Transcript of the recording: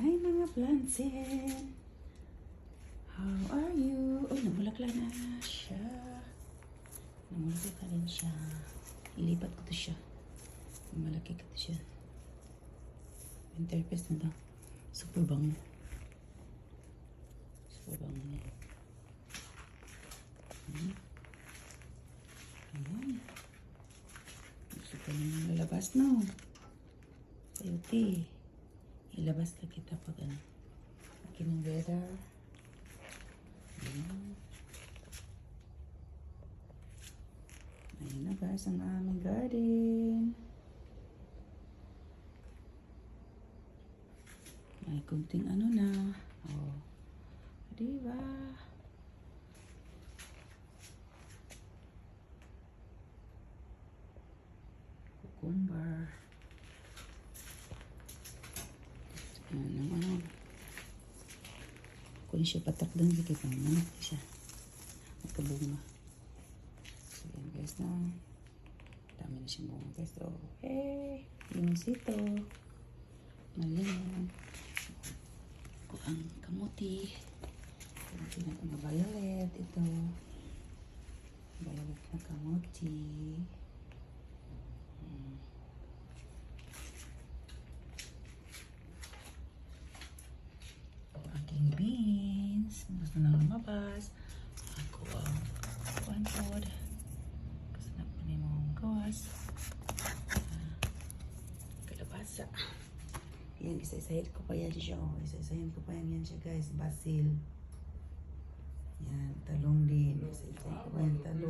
Hi mga plantain! How are you? Oh, namulakla na siya. Namulakla rin siya. Ilipat ko to siya. Malaki ko to siya. Winter pest na daw. Super bango. Super bango. Hmm. Ayan. Gusto ko nang lalabas no. Sayuti. Ilabas na kita pag ano. Akin ng weather. Ayan. Ayan na guys ang aming garden. May kunting ano na. Oh. Diba? Cucumber. Ang ano. Kung siya patakdan sa kita, manak siya. Magkabunga. So yan guys na. Dami na siyang bunga guys. So, hey! Yung sito. Malinan. Ako ang kamuti. Kamuti na itong violet. Ito. Violet na kamuti. Hmm. Kalabasa. Yan, isa-isahin ko pa yan siya. Oh. Isa-isahin ko pa yan yan siya guys. Basil. Yan, talong din. Isa-isahin ko pa yan talong.